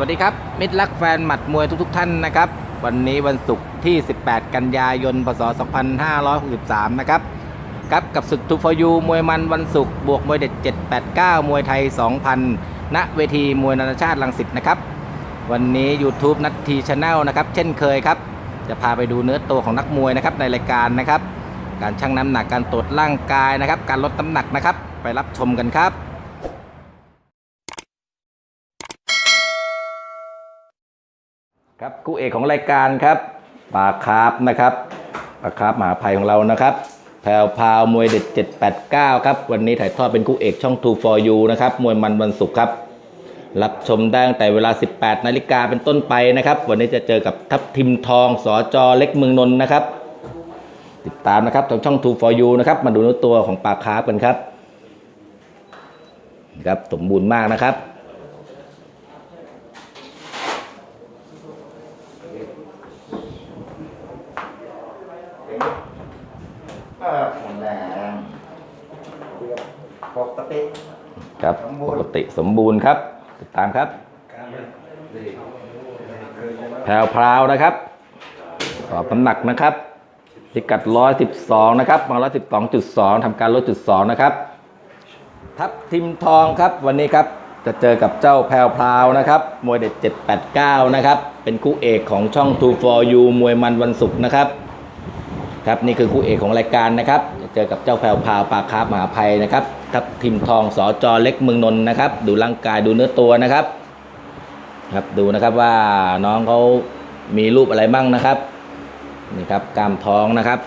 วัสดีครับ มิตรรักแฟนหมัดมวยทุกๆท่านนะครับ วันนี้วันศุกร์ที่ 18 กันยายน พศ 2563 นะครับครับกับศึกทูฟอยูมวยมันวันศุกร์บวกมวยเด็ด 789 มวยไทย 2,000 ณเวทีมวยนานาชาติลังสิตนะครับ วันนี้ YouTube นัททีชาแนลนะครับ เช่นเคยครับ จะพาไปดูเนื้อตัวของนักมวยนะครับในรายการนะครับ การชั่งน้ำหนักการตรวจร่างกายนะครับ การลดน้ำหนักนะครับ ไปรับชมกันครับ ครับคู่เอกของรายการครับปาคาร์ฟนะครับปาคาร์ฟมหาภัยของเรานะครับแพรวพาวมวยเด็ด 789 ครับวันนี้ถ่ายทอดเป็นคู่เอกช่อง2 for you นะครับมวยมันวันศุกร์ครับ รับชมได้ตั้งแต่เวลา 18 นาฬิกาเป็นต้นไปนะครับ วันนี้จะเจอกับทัพทิมทองสอจอเล็กเมืองนนท์นะครับ ติดตามนะครับทางช่อง2 for you นะครับมาดูเนื้อตัวของปาคาร์ฟกันครับครับสมบูรณ์มากนะครับ เออแข็งแรงปกติ ครับ ปกติสมบูรณ์ครับ ติดตามครับแพรวพราวนะครับ สอบน้ำหนักนะครับพิกัด 112 นะครับมา112.2ทำการลดจุด2นะครับ ทับทิมทองครับวันนี้ครับจะเจอกับเจ้าแพรวพราวนะครับ มวยเด็ด 789 นะครับ เป็นคู่เอกของช่อง2 for you มวยมันวันศุกร์นะครับ ครับ นี่คือคู่เอกของรายการนะครับ เจอกับเจ้าแพรวพาวปาคาร์ฟมหาภัยนะครับทับทิมทองสอจอเล็กเมืองนนท์นะครับ ดูร่างกายดูเนื้อตัวนะครับ ครับดูนะครับว่าน้องเขามีรูปอะไรบ้างนะครับนี่ครับกล้ามท้องนะครับ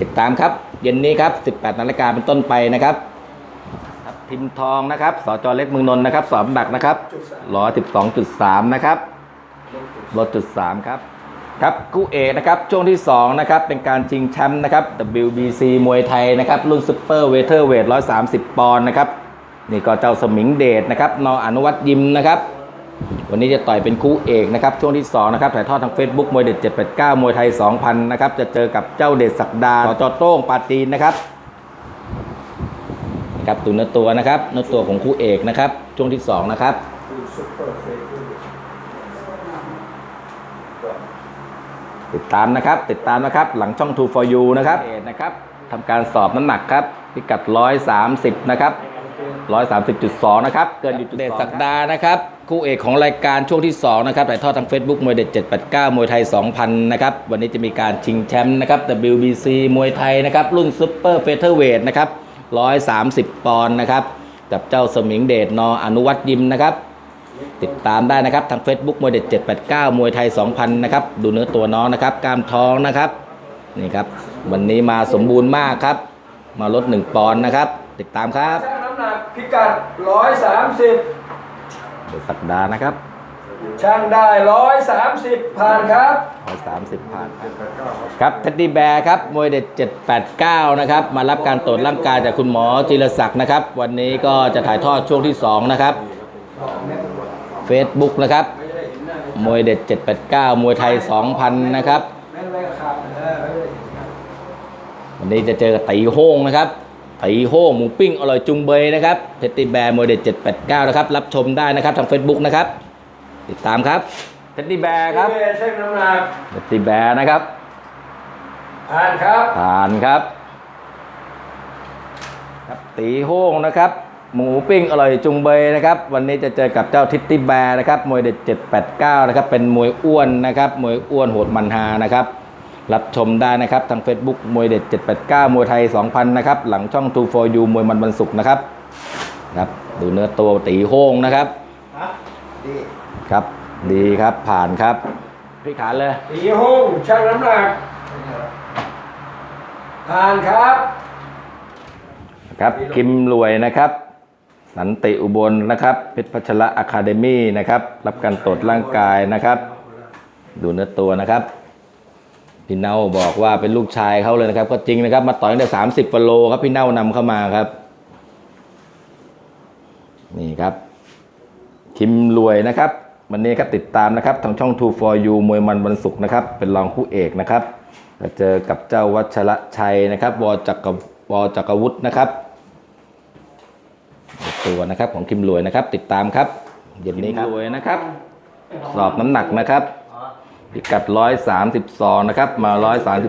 ติดตามครับ เย็นนี้ครับ 18นาฬิกาเป็นต้นไปนะครับครับทิมทองนะครับสอจอเล็กเมืองนนท์นะครับสอบหนักนะครับ112.3นะครับลดจุด3ครับ ครับคู่เอกนะครับช่วงที่2นะครับเป็นการชิงแชมป์นะครับ WBC มวยไทยนะครับรุ่นซุปเปอร์เวเทอร์เวท130 ปอนด์นะครับนี่ก็เจ้าสมิงเดชนะครับนออนุวัตยิมนะครับวันนี้จะต่อยเป็นคู่เอกนะครับช่วงที่2นะครับถ่ายทอดทาง Facebook มวยเด็ด 789 มวยไทย 2,000 นะครับจะเจอกับเจ้าเดชศักดาต่อจอโต้งปาจีนนะครับนะครับตัวนตัวนะครับนตัวของคู่เอกนะครับช่วงที่สองนะครับ ติดตามนะครับ ติดตามนะครับ หลังช่อง2 for you นะครับเอนะครับทำการสอบน้ำหนักครับพิกัด 130 นะครับ 130.2 นะครับ เกินอยู่จุดเดชสักดานะครับ คู่เอกของรายการช่วงที่ 2 นะครับถ่ายทอดทาง Facebook มวยเด็ด 789 มวยไทย 2,000 นะครับ วันนี้จะมีการชิงแชมป์นะครับ WBC มวยไทยนะครับ รุ่นซุปเปอร์เฟเธอร์เวทนะครับ 130 ปอนด์นะครับ กับเจ้าสมิงเดชนออนุวัตยิมนะครับ ติดตามได้นะครับทาง Facebook มวยเด็ด 789 มวยไทย 2,000 นะครับ ดูเนื้อตัวน้องนะครับกล้ามท้องนะครับนี่ครับ วันนี้มาสมบูรณ์มากครับ มาลด 1 ปอนด์นะครับ ติดตามครับช่างน้ำหนักพิกัด 130เดชสักดานะครับช่างได้ 130 ผ่านครับ 130 ผ่านครับครับเท็ดดี้แบร์ครับมวยเด็ด 789 นะครับ มารับการตรวจร่างกายจากคุณหมอจิรศักดิ์นะครับ วันนี้ก็จะถ่ายทอดช่วงที่ 2 นะครับ Facebook นะครับ มวยเด็ด 789 มวยไทย 2,000 นะครับไม่ไม่ขาดเออไม่ได้วันนี้จะเจอกับตีโห้งนะครับตีโห้งหมูปิ้งอร่อยจุงเบยนะครับเทตตี้แบร์โมเดล789 นะครับ รับชมได้นะครับทาง Facebook นะครับ ติดตามครับเทตตี้แบร์ครับพี่เมย์ช่างน้ำหนักเทตตี้แบร์นะครับผ่านครับผ่านครับ ครับตีโห้งนะครับ หมูปิ้งอร่อยจุงเบยนะครับ วันนี้จะเจอกับเจ้าทิตตี้แบร์นะครับมวยเด็ด 789 นะครับ เป็นมวยอ้วนนะครับมวยอ้วนโหดมันฮานะครับ รับชมได้นะครับ ทาง Facebook มวยเด็ด 789 มวยไทย 2,000 นะครับ หลังช่อง2 for you มวยมันวันศุกร์นะครับครับดูเนื้อตัวตีโห้งนะครับดีครับ ดีครับผ่านครับพี่ขานเลยตีห้องช่างน้ำหนักผ่านครับ ครับคิมรวยนะครับ สันติอุบลนะครับ เพชรพัชระอะคาเดมี่นะครับ รับการตรวจร่างกายนะครับ ดูเนื้อตัวนะครับพี่เน่าบอกว่าเป็นลูกชายเขาเลยนะครับ ก็จริงนะครับ มาต่อยตั้งแต่สามสิบกิโลครับพี่เน่านำเข้ามาครับ นี่ครับ คิมรวยนะครับ วันนี้ครับติดตามนะครับทางช่อง2 for you มวยมันวันศุกร์นะครับ เป็นรองคู่เอกนะครับจะเจอกับเจ้าวัชระชัยนะครับวจักรวจักรวุฒินะครับ ตัวนะครับของคิมรวยนะครับ ติดตามครับเย็นนี้ครับรวยนะครับ สอบน้ำหนักนะครับพิกัด132นะครับมา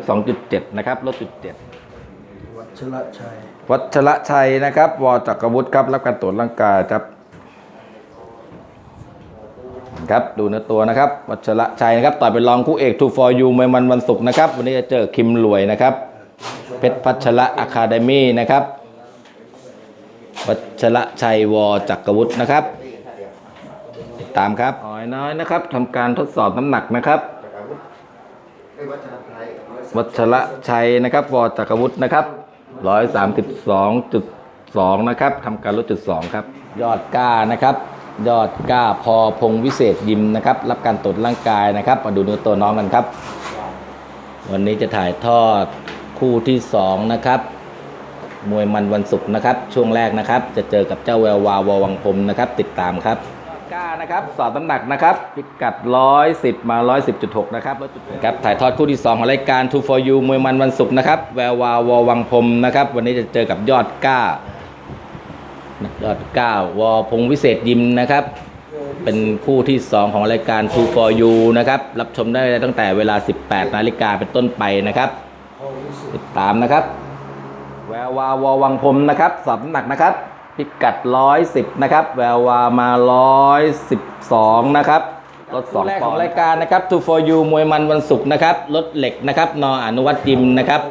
132.7นะครับลดจุด7วัชรชัยวัชระชัยนะครับวจักรวุฒิครับรับการตรวจร่างกายครับครับดูเนื้อตัวนะครับวัชระชัยนะครับต่อยเป็นรองคู่เอกทูฟอร์ยูมวยมันวันศุกร์นะครับวันนี้จะเจอคิมหลวยนะครับเพชรพัชระอะคาเดมี่นะครับ วัชระชัยวจักรวุฒินะครับติดตามครับอ๋อยน้อยนะครับทำการทดสอบน้ำหนักนะครับจากอาวุธไอ้ยวัชรไทยวัชระชัยนะครับวจักรวุฒินะครับ132.2นะครับทำการลดจุด2ครับ ยอดกล้านะครับ ยอดกล้าพอพงวิเศษยิมนะครับ รับการตรวจร่างกายนะครับ มาดูเนื้อตัวน้องกันครับ วันนี้จะถ่ายทอดคู่ที่2นะครับ มวยมันวันศุกร์นะครับ ช่วงแรกนะครับ จะเจอกับเจ้าแวววาววังพรมนะครับ ติดตามครับกล้านะครับสอบน้ำหนักนะครับพิกัด 110 มา 110.6 นะครับลดจุดครับถ่ายทอดคู่ที่ 2 ของรายการ Two for You มวยมันวันศุกร์นะครับแวววาววังพรมนะครับ วันนี้จะเจอกับยอดกล้ายอดกล้าวอพงวิเศษยิมนะครับ เป็นคู่ที่ 2 ของรายการ Two for You นะครับ รับชมได้ตั้งแต่เวลา 18 นาฬิกาเป็นต้นไปนะครับ ติดตามนะครับแวววาววังพรมนะครับสอบหนักนะครับ พิกัด 110 นะครับ แวววามา 112 นะครับรถสองแรกของรายการนะครับ Two for You มวยมันวันศุกร์นะครับรถเหล็กนะครับนออนุวัตยิมนะครับ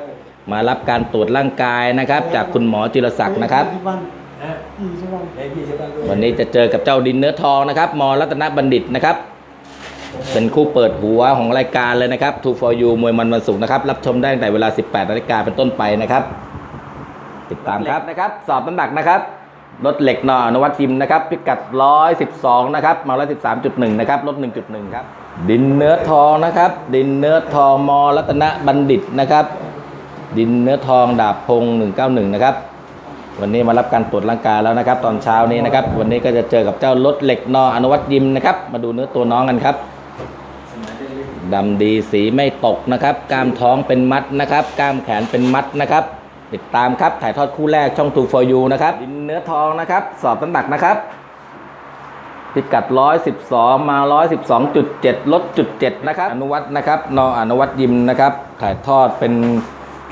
มารับการตรวจร่างกายนะครับ จากคุณหมอจิรศักดิ์นะครับในพี่ใช่ไหมด้วยวันนี้จะเจอกับเจ้าดินเนื้อทองนะครับมรัตนบัณฑิตนะครับ เป็นคู่เปิดหัวของรายการเลยนะครับ Two for You มวยมันวันศุกร์นะครับ รับชมได้ตั้งแต่เวลา 18นาฬิกาเป็นต้นไปนะครับ ติดตามครับนะครับ สอบน้ำหนักนะครับรถเหล็กนออนวัตยิมนะครับ พิกัด 112 นะครับ มา 113.1 นะครับลด1.1 ครับ ดินเนื้อทองนะครับ ดินเนื้อทองมรัตนบัณฑิตนะครับ ดินเนื้อทองดาบพง 191 นะครับ วันนี้มารับการตรวจร่างกายแล้วนะครับ ตอนเช้านี้นะครับ วันนี้ก็จะเจอกับเจ้ารถเหล็กนออนุวัตยิมนะครับ มาดูเนื้อตัวน้องกันครับดำดีสีไม่ตกนะครับ กล้ามท้องเป็นมัดนะครับ กล้ามแขนเป็นมัดนะครับ ติดตามครับ ถ่ายทอดคู่แรกช่อง2 for you นะครับดินเนื้อทองนะครับ สอบน้ำหนักนะครับ พิกัด 112 มา 112.7 ลดจุด7นะครับ อนุวัตนะครับนออนุวัตยิมนะครับ ถ่ายทอดเป็น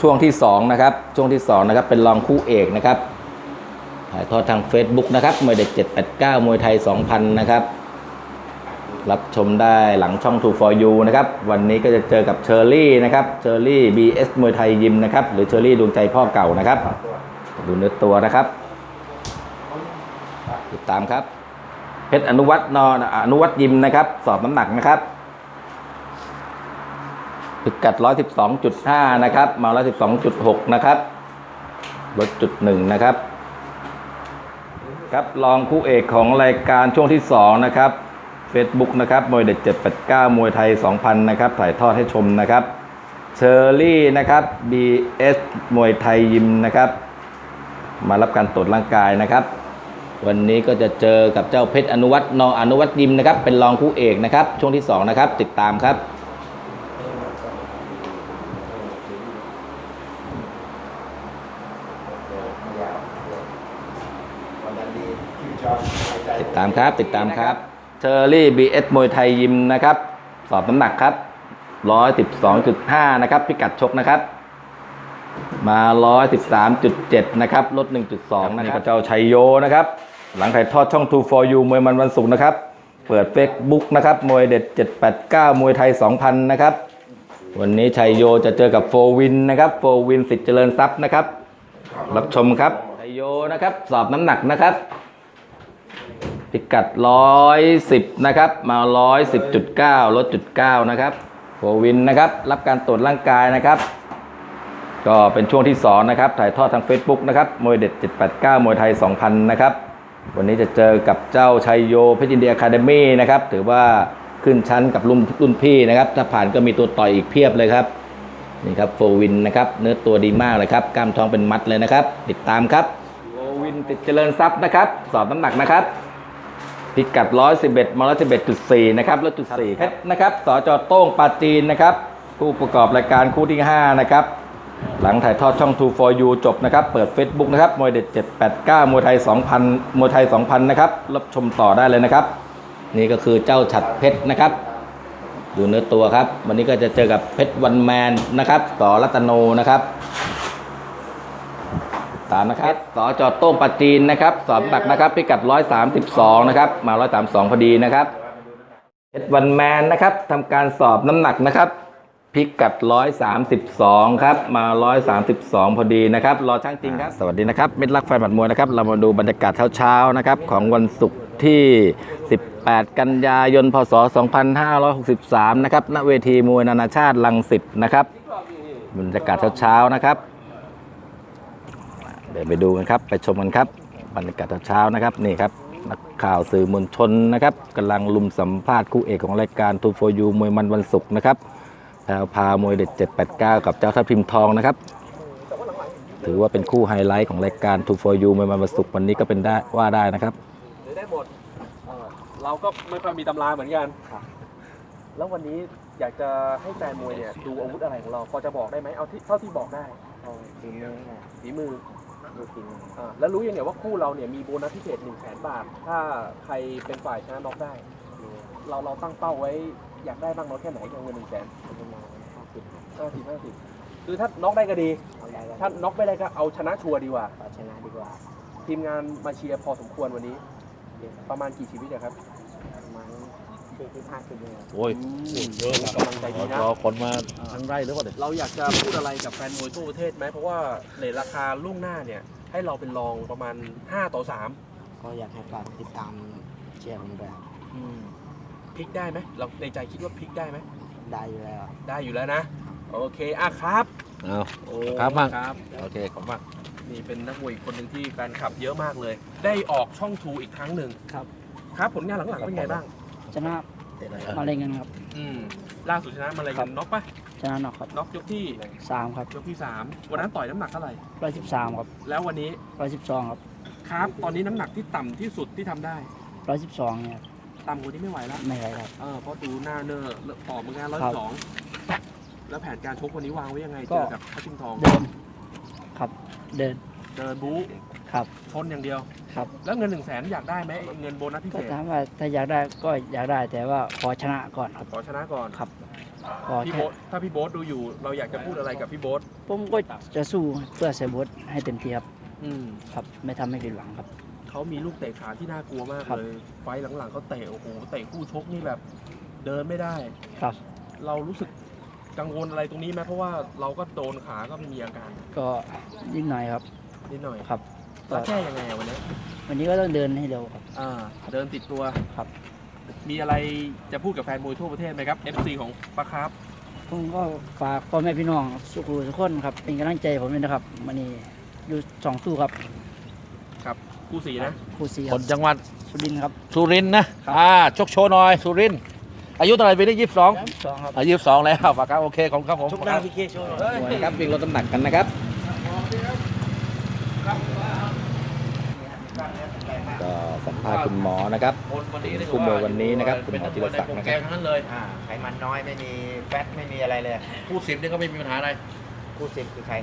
ช่วงที่ 2 นะครับ ช่วงที่ 2 นะครับ เป็นรองคู่เอกนะครับ ถ่ายทอดทาง Facebook นะครับมวยเด็ก789 มวยไทย 2,000 นะครับ รับชมได้หลังช่อง2 for you นะครับ วันนี้ก็จะเจอกับเชอร์รี่นะครับเชอร์รี่ BS มวยไทยยิมนะครับ หรือเชอร์รี่ดวงใจพ่อเก่านะครับ ดูเนื้อตัวนะครับ ติดตามครับ เพชรอนุวัตนอนอนุวัตยิมนะครับ สอบน้ำหนักนะครับพิกัด 112.5 นะครับ มา 112.6 นะครับลดจุดหนึ่งนะครับ ครับรองคู่เอกของรายการช่วงที่ 2 นะครับ Facebook นะครับมวยเด็ด 789 มวยไทย 2,000 นะครับ ถ่ายทอดให้ชมนะครับ เชอร์รี่นะครับ BS มวยไทยยิมนะครับ มารับการตรวจร่างกายนะครับ วันนี้ก็จะเจอกับเจ้าเพชรอนุวัตนออนุวัตยิมนะครับ เป็นรองคู่เอกนะครับ ช่วงที่ 2 นะครับ ติดตามครับติดตามครับ ติดตามครับ เชอร์รี่บีเอสมวยไทยยิมนะครับ สอบน้ำหนักครับ112.5นะครับ พิกัดชกนะครับ มา113.7นะครับ ลด1.2นะครับเจ้าชัยโยนะครับ หลังถ่ายทอดช่อง2 for you มวยมันวันศุกร์นะครับ เปิด Facebook นะครับ มวยเด็ด789มวยไทย2,000นะครับ วันนี้ชัยโยจะเจอกับโฟวินนะครับ โฟวินสิทธิ์เจริญทรัพย์นะครับ รับชมครับชัยโยนะครับ สอบน้ำหนักนะครับ พิกัด 110 นะครับ มา 110.9 ลดจุด9นะครับโฟวินนะครับ รับการตรวจร่างกายนะครับ ก็เป็นช่วงที่ 2 นะครับ ถ่ายทอดทาง Facebook นะครับ มวยเด็ด 789 มวยไทย 2,000 นะครับ วันนี้จะเจอกับเจ้าชัยโยเพชรินเดียคาเดมี่นะครับ ถือว่าขึ้นชั้นกับรุ่นรุ่นพี่นะครับ ถ้าผ่านก็มีตัวต่อยอีกเพียบเลยครับ นี่ครับโฟวินนะครับ เนื้อตัวดีมากเลยครับ กล้ามท้องเป็นมัดเลยนะครับ ติดตามครับโฟวินติดเจริญทรัพย์นะครับ สอบน้ำหนักนะครับ พิกัด 111มา111.4 นะครับลดจุด4เพชรนะครับสจโต้งปาจีนนะครับ ผู้ประกอบรายการคู่ที่ 5 นะครับ หลังถ่ายทอดช่อง 2 for you จบนะครับ เปิด Facebook นะครับ มวยเด็ด 789 มวยไทย 2,000 มวยไทย 2,000 นะครับ รับชมต่อได้เลยนะครับ นี่ก็คือเจ้าฉัดเพชรนะครับ ดูเนื้อตัวครับ วันนี้ก็จะเจอกับเพชรวันแมนนะครับ ต่อรัตโนนะครับ ตามนะครับสอจอโต้งปาจีนนะครับสอบหนักนะครับ พิกัด 132 นะครับ มา 132 พอดีนะครับเพชรวันแมนนะครับทำการสอบน้ำหนักนะครับ พิกัด 132 ครับ มา 132 พอดีนะครับ รอช่างจริงครับ สวัสดีนะครับเม็ดลักไฟหมัดมวยนะครับ เรามาดูบรรยากาศเช้าๆนะครับ ของวันศุกร์ที่ 18 กันยายน พศ 2563 นะครับ ณ เวทีมวยนานาชาติลังสิตนะครับ บรรยากาศเช้าๆนะครับ ดี๋ยวไปดูกันครับ ไปชมกันครับบรรยากาศเช้าๆนะครับนี่ครับนักข่าวสื่อมวลชนนะครับกำลังลุมสัมภาษณ์คู่เอกของรายการทูโฟยูมวยมันวันศุกร์นะครับแพรวพามวยเด็ด 789 กับเจ้าทัพพิมพ์ทองนะครับ ถือว่าเป็นคู่ไฮไลท์ของรายการทูโฟยูมวยมันวันศุกร์วันนี้ก็เป็นได้ว่าได้นะครับหรือได้หมดเอ่อเราก็ไม่ค่อยมีตำราเหมือนกันแล้ววันนี้อยากจะให้แฟนมวยเนี่ยดูอาวุธอะไรของเราพอจะบอกได้ไหมเอาที่เท่าที่บอกได้เอาฝีมือเนี่ยฝีมือ ดูฝีมืออ่าแล้วรู้ยังเนี่ยว่าคู่เราเนี่ยมีโบนัสพิเศษ1 0 0 0 0แสนบาท ถ้าใครเป็นฝ่ายชนะน็อกได้ เราเราตั้งเป้าไว้อยากได้บ้างน้อยแค่ไหนกับเงินหนึ่งแสนประมาณห้าสิบห้าสิบห้าสิบคือถ้าน็อกได้ก็ดี เอาได้แล้วถ้าน็อกไม่ได้ก็เอาชนะชัวร์ดีกว่า เอาชนะดีกว่าทีมงานมาเชียร์พอสมควรวันนี้ประมาณกี่ชีวิตอะครับประมาณ สี่สิบห้าสิบเลยโอ้ยเยอะกำลังใจดีนะ รอคนมาทั้งไร่หรือเปล่าเนี่ยเราอยากจะพูดอะไรกับแฟนมวยทั่วประเทศไหมเพราะว่าในราคาล่วงหน้าเนี่ย ให้เราเป็นรองประมาณ 5 ต่อ ก็อยากให้ฝากติดตามเชียร์ผมด้วยครับ3พลิกได้ไหมเราในใจคิดว่าพลิกได้ไหมได้อยู่แล้ว ได้อยู่แล้วนะ โอเคอะครับเอา โอ้ครับมากครับ โอเคขอบคุณมาก นี่เป็นนักมวยอีกคนหนึ่งที่แฟนคลับเยอะมากเลย ได้ออกช่องทูอีกครั้งหนึ่งครับ ครับผลงานหลังๆเป็นไงบ้าง ชนะมาเล่นกันครับ อืมล่าสุดชนะมาอะไรครักับ นน็อกปะชนะนอกครับน็อกยกที่สามครับยกที่สามวันนั้นต่อยน้ำหนักเท่าไหร่ ร้อยสิบสามครับแล้ววันนี้ร้อยสิบสองครับครับ ตอนนี้น้ำหนักที่ต่ำที่สุดที่ทำได้ ร้อยสิบสองเนี่ยต่ำกว่านี้ไม่ไหวแล้วไม่ไหวครับ เออเพราะดูหน้าเนอร์ต่อมืองานร้อยครับสองแล้วแผนการชกวันนี้วางไว้ยังไงก็ เจอกับพัชิมทอง เดินครับ เดินเดินบู๊ครับชนอย่างเดียว ครับ แล้วเงินหนึ่งแสนอยากได้ไหมเงินโบนัสพิก็เศษถามว่าถ้าอยากได้ก็อยากได้แต่ว่าขอชนะก่อนครับขอชนะก่อนครับขอพี่แค่โบ๊ทถ้าพี่โบ๊ทดูอยู่ เราอยากจะพูดอะไรกับพี่โบ๊ทผมก็จะสู้เพื่อเซบุตให้เต็มที่ครับอืมครับ ไม่ทำให้ผิดหวังครับ เขามีลูกเตะขาที่น่ากลัวมากครับ เลย ไฟล์หลังๆเขาเตะโอ้โหเตะคู่ชกนี่แบบเดินไม่ได้ ครับ เรารู้สึกกังวลอะไรตรงนี้ไหมเพราะว่าเราก็โดนขาก็ไม่มีอาการก็นิดหน่อยครับนิดหน่อยครับ แล้วแก้ยังไงอะวันนี้วันนี้ก็ต้องเดินให้เร็วครับ อ่าเดินติดตัวครับ มีอะไรจะพูดกับแฟนมวยทั่วประเทศไหมครับ FC ของปะครับผมก็ฝากพ่อแม่พี่น้องสุขุทุกคนครับ เป็นกำลังใจผมด้วยนะครับวันนี้อยู่สองตู้ครับครับคู่สีนะครูซีคครันบจังหวัดสุรินทร์ครับ สุรินทร์นะอ่า ชกโชว์หน่อย สุรินทร์อายุเท่าไหร่ปีนี้ยี่สิบสองสองครับ อายุยี่สิบสองแล้วฝากครับโอเค ของครับผมทุกหน้าพี่เคโชว์มวยนะครับวิ่งลดน้ำหนักกันนะครับก็สัมภาษณ์คุณหมอนะครับคนวันนี้คู่มวยวันนี้นะครับคุณหมอธีรศักดิ์เป็นนะครับโปแกรมทั้งนั้นเลยอ่าไขมันน้อยไม่มีแฟตไม่มีอะไรเลยคู่สิบนี่ก็ไม่มีปัญหาอะไรคู่สิบคือใคร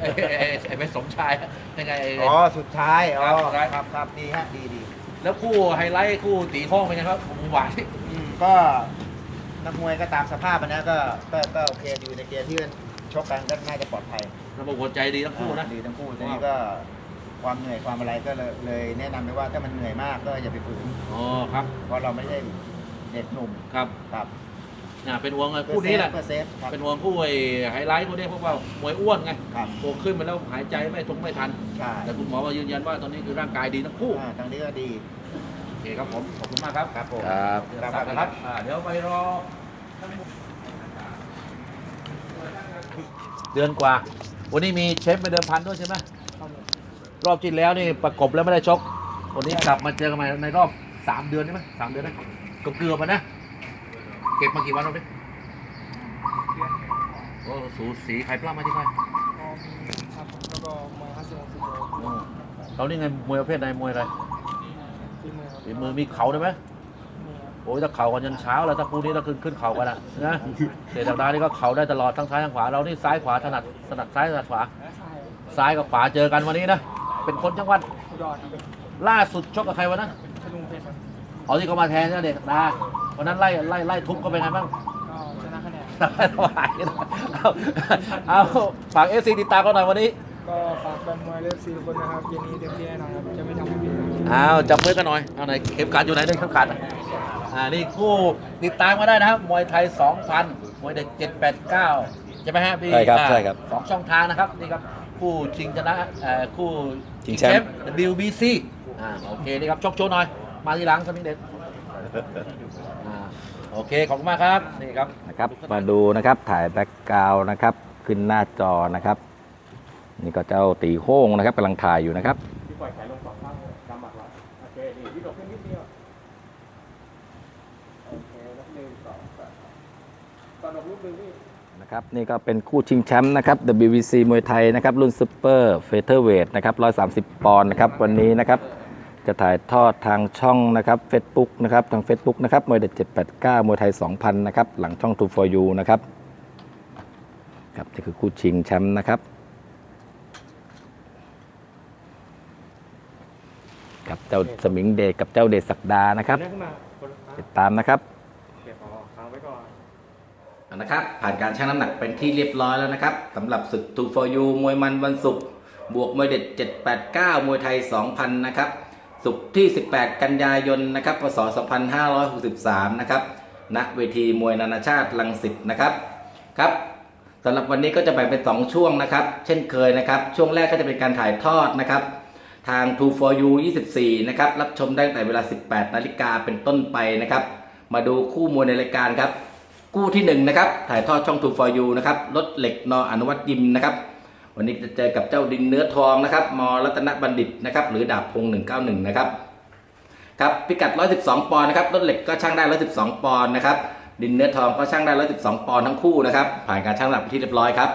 ไอ้ไอ้ไอ้ไอ้เป็นสมชายยังไงไอ้อ๋อสุดท้ายอ๋อครับสุดท้ายครับครับดีฮะดีดีแล้วคู่ไฮไลท์คู่ตีข้องเป็นไงครับผมหวานอืมก็นักมวยก็ตามสภาพอะนะก็ก็ก็โอเคอยู่ในเกณฑ์ที่ชกกันก็น่าจะปลอดภัยระบบหัวใจดีทั้งคู่นะดีทั้งคู่ทีนี้ก็ ความเหนื่อยความอะไรก็เลยเลยแนะนำไปว่าถ้ามันเหนื่อยมากก็อย่าไปฝืน อ๋อครับเพราะเราไม่ใช่เด็กหนุ่มครับครับน่าเป็นห่วงไอ้คู่นี้แหละเพื่อเซฟครับ เป็นห่วงคู่ไอ้ไฮไลท์คู่นี้เพราะว่ามวยอ้วนไงครับ โตขึ้นไปแล้วหายใจไม่ทงไม่ทัน ใช่แต่คุณหมอมายืนยันว่าตอนนี้คือร่างกายดีทั้งคู่อ่าทางนี้ก็ดีโอเคครับผมขอบคุณมากครับครับผมครับ ครับ ครับครับอ่าเดี๋ยวไปรอเดือนกว่า วันนี้มีเชฟไปเดิมพันด้วยใช่ไหม รอบที่แล้วนี่ประกบแล้วไม่ได้ชก วันนี้กลับมาเจอกันใหม่ในรอบสามเดือนใช่ไหมสามเดือนนะก็เกือบๆอะนะ เก็บมากี่วันแล้วพี่โอ้สูสีใครปล้ำมาที่ใครโอ้เรานี่ไงมวยประเภทไหนมวยอะไรฝีมือมีเข่าได้ไหมโอ้ยถ้าเข่ากันยันเช้าแล้วถ้าคู่นี้ถ้าขึ้นขึ้นเข่ากันอะนะเศษดาวดานี่ก็เข่าได้ตลอดทั้งซ้ายทั้งขวาเรานี่ซ้ายขวาถนัดถนัดซ้ายถนัดขวาซ้ายกับขวาเจอกันวันนี้นะ เป็นคนจังหวัดล่าสุดชกกับใครวะนะเอาที่เขามาแทนเนี่ยเด็กนะวันนั้นไล่ไล่ไล่ทุบก็เป็นไงบ้างก็ชนะคะแนนสบายเอาเอาฝากเอฟซีติดตามกันหน่อยวันนี้ก็ฝากแฟนมวยเลือดสี่คนนะครับเย็นนี้เต็มที่แน่นอนครับจะไม่ทำให้ผิดหวังเอาจับมือกันหน่อยเอาไหนเข็มขัดอยู่ไหนเนี่ยเข็มขัดอะอ่านี่คู่ติดตามมาได้นะครับมวยไทย 2,000มวยเด็ก789 ใช่ไหมฮะพี่ใช่ครับอ่าใช่ครับ สองช่องทางนะครับนี่ครับ คู่ชิงชนะเอ่อคู่ชิงแชมป์ WBC อ่าโอเคนี่ครับชกโชว์หน่อย มาทีหลังสมิงเด็ดอ่าโอเค ขอบคุณมากครับ นี่ครับ นะครับมาดูนะครับถ่ายแบ็กกราวนะครับขึ้นหน้าจอนะครับ นี่ก็เจ้าตีโค้งนะครับกำลังถ่ายอยู่นะครับ ที่ปล่อยขางเลยกำหมัดเราโอเคนี่ยืดอกขึ้นนิดเดียวโอเคแล้วหนึ่งสองสามตอนออกลูกหนึ่งพี่ นะครับนี่ก็เป็นคู่ชิงแชมป์นะครับ WBC มวยไทยนะครับรุ่นซูเปอร์เฟเธอร์เวทนะครับ130 ปอนด์นะครับวันนี้นะครับจะถ่ายทอดทางช่องนะครับ Facebook นะครับทาง Facebook นะครับมวยเด็ด789 มวยไทย 2,000 นะครับหลังช่อง2 for you นะครับครับนี่คือคู่ชิงแชมป์นะครับกับเจ้าสมิงเดชกับเจ้าเดชศักดานะครับ ติดตามนะครับ เก็บออกค้างไว้ก่อน นะครับผ่านการชั่งน้ำหนักเป็นที่เรียบร้อยแล้วนะครับสำหรับศึก2 for you มวยมันวันศุกร์บวกมวยเด็ด 789 มวยไทย 2,000 นะครับศุกร์ที่ 18 กันยายนนะครับพศ 2563 นะครับณเวทีมวยนานาชาติลังสิตนะครับครับสำหรับวันนี้ก็จะแบ่งเป็น 2 ช่วงนะครับ เช่นเคยนะครับ ช่วงแรกก็จะเป็นการถ่ายทอดนะครับ ทาง2 for you 24 นะครับ รับชมได้ตั้งแต่เวลา 18 นาฬิกาเป็นต้นไปนะครับ มาดูคู่มวยในรายการครับ คู่ที่1นะครับถ่ายทอดช่อง2 for you นะครับรถเหล็กนออนุวัตยิมนะครับวันนี้จะเจอกับเจ้าดินเนื้อทองนะครับมรัตนบัณฑิตนะครับหรือดาบพงษ์191นะครับครับพิกัด 112 ปอนด์นะครับรถเหล็กก็ช่างได้ 112 ปอนด์นะครับดินเนื้อทองก็ช่างได้ 112 ปอนด์ทั้งคู่นะครับผ่านการช่างหนักที่เรียบร้อยครับ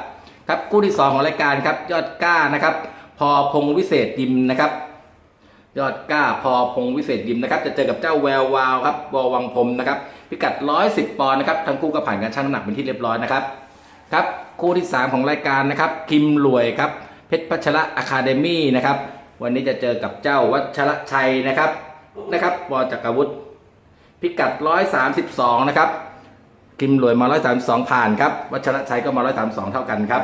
ครับคู่ที่ 2 ของรายการครับยอดกล้านะครับพอพงวิเศษยิมนะครับ ยอดกล้าพอพงวิเศษยิมนะครับจะเจอกับเจ้าแวววาวครับวอวังพรมนะครับพิกัด 110 ปอนด์นะครับทั้งคู่ก็ผ่านการชั่งน้ำหนักเป็นที่เรียบร้อยนะครับครับคู่ที่ 3 ของรายการนะครับคิมรวยครับเพชรพัชระอะคาเดมี่นะครับวันนี้จะเจอกับเจ้าวัชระชัยนะครับนะครับวอจักรวุฒิพิกัด 132 นะครับคิมรวยมา 132 ผ่านครับวัชระชัยก็มา 132 เท่ากันครับ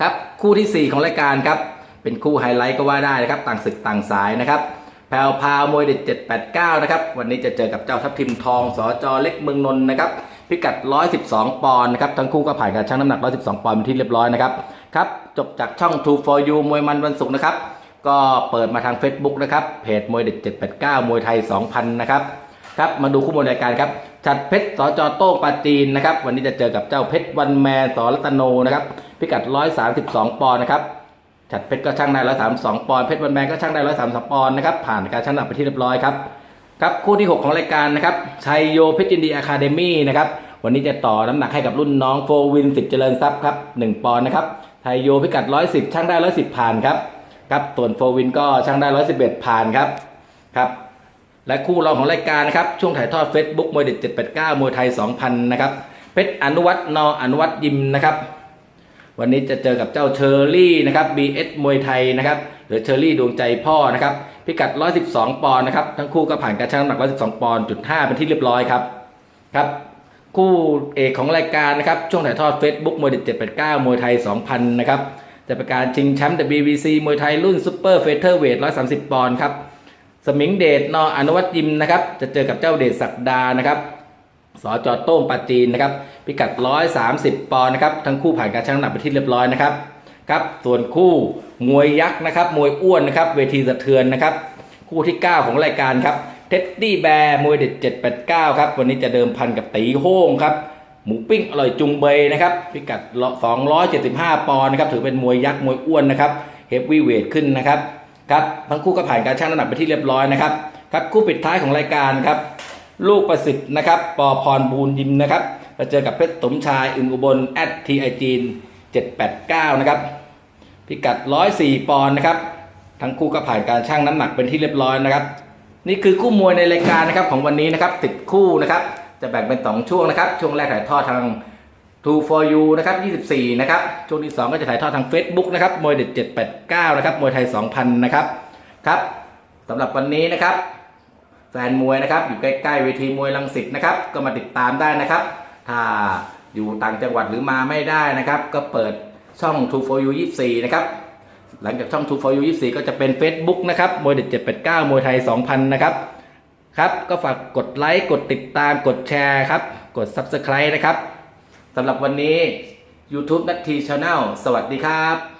ครับคู่ทีสี่4 ของรายการครับ เป็นคู่ไฮไลท์ก็ว่าได้นะครับต่างศึกต่างสายนะครับแพรวพาวมวยเด็ด789 นะครับ วันนี้จะเจอกับเจ้าทัพทิมทองสจเล็กเมืองนนท์นะครับ พิกัด 112 ปอนด์นะครับ ทั้งคู่ก็ผ่านการชั่งน้ำหนัก 112 ปอนด์เป็นที่เรียบร้อยนะครับ ครับ จบจากช่อง2 for you มวยมันวันศุกร์นะครับ ก็เปิดมาทาง Facebook นะครับ เพจมวยเด็ด789 มวยไทย 2,000 นะครับ ครับ มาดูคู่มวยรายการครับจัดเพชรสจโต้งปาจีนนะครับ วันนี้จะเจอกับเจ้าเพชรวันแมนสรัตโนนะครับ พิกัด 132 ปอนด์นะครับ จัดเพชรก็ช่างได้132ปอนด์เพชรวันแมนก็ช่างได้132ปอนด์นะครับผ่านการชั่งน้ำหนักไปที่เรียบร้อยครับครับคู่ที่ 6 ของรายการนะครับชัยโยเพชรยินดีอะคาเดมี่นะครับวันนี้จะต่อน้ำหนักให้กับรุ่นน้องโฟวินสิทธิ์เจริญทรัพย์ครับ1ปอนด์นะครับชัยโยพิกัด110ช่างได้110ผ่านครับครับส่วนโฟวินก็ช่างได้111ผ่านครับครับและคู่รองของรายการนะครับช่วงถ่ายทอด Facebook มวยเด็ด789มวยไทย 2,000 นะครับเพชรอนุวัฒน์นออนุวัฒน์ยิมนะครับ วันนี้จะเจอกับเจ้าเชอร์รี่นะครับ BS มวยไทยนะครับหรือเชอร์รี่ดวงใจพ่อนะครับพิกัด 112 ปอนด์นะครับทั้งคู่ก็ผ่านการชั่งน้ำหนัก 112 ปอนด์จุด5เป็นที่เรียบร้อยครับครับคู่เอกของรายการนะครับช่วงถ่ายทอด Facebook มวยเด็ด789 มวยไทย 2,000 นะครับจะเป็นการชิงแชมป์ WBC มวยไทยรุ่นซูเปอร์เฟเธอร์เวท130 ปอนด์ครับสมิงเดชนออนุวัตยิมนะครับจะเจอกับเจ้าเดชศักดานะครับสอจโต้งปาจีนนะครับ พิกัด 130 ปอนด์นะครับ ทั้งคู่ผ่านการชั่งน้ำหนักไปที่เรียบร้อยนะครับ ครับ ส่วนคู่มวยยักษ์นะครับ มวยอ้วนนะครับ เวทีสะเทือนนะครับ คู่ที่ 9 ของรายการครับเท็ดดี้แบร์มวยเด็ด 789 ครับ วันนี้จะเดิมพันกับตีโฮ่งครับ หมูปิ้งอร่อยจุงเบยนะครับ พิกัด 275 ปอนด์นะครับ ถือเป็นมวยยักษ์มวยอ้วนนะครับ เฮฟวีเวทขึ้นนะครับ ครับ ทั้งคู่ก็ผ่านการชั่งน้ำหนักไปที่เรียบร้อยนะครับ ครับ คู่ปิดท้ายของรายการครับ ลูกประสิทธิ์นะครับ ปอพรบูนยิมนะครับ จะเจอกับเพชรสมชาย อึงอุบลแอดทีไอจีน789 นะครับ พิกัด 104 ปอนด์นะครับ ทั้งคู่ก็ผ่านการชั่งน้ำหนักเป็นที่เรียบร้อยนะครับ นี่คือคู่มวยในรายการนะครับของวันนี้นะครับติดคู่นะครับ จะแบ่งเป็น 2 ช่วงนะครับ ช่วงแรกถ่ายทอดทาง2 for you นะครับ 24 นะครับ ช่วงที่ 2 ก็จะถ่ายทอดทาง Facebook นะครับ มวยเด็ด 789 นะครับ มวยไทย 2,000 นะครับ ครับสำหรับวันนี้นะครับสฟนมวยนะครับ อยู่ใกล้ ๆ เวทีมวยลังสิตนะครับ ก็มาติดตามได้นะครับ ถ้าอยู่ต่างจังหวัดหรือมาไม่ได้นะครับ ก็เปิดช่อง True for You 24 นะครับ หลังจากช่อง True for You 24 ก็จะเป็น Facebook นะครับมวยเด็ด789 มวยไทย 2,000 นะครับ ครับ ก็ฝากกดไลค์ กดติดตาม กดแชร์ครับ กด Subscribe นะครับสำหรับวันนี้ YouTube นัททีช n แนลสวัสดีครับ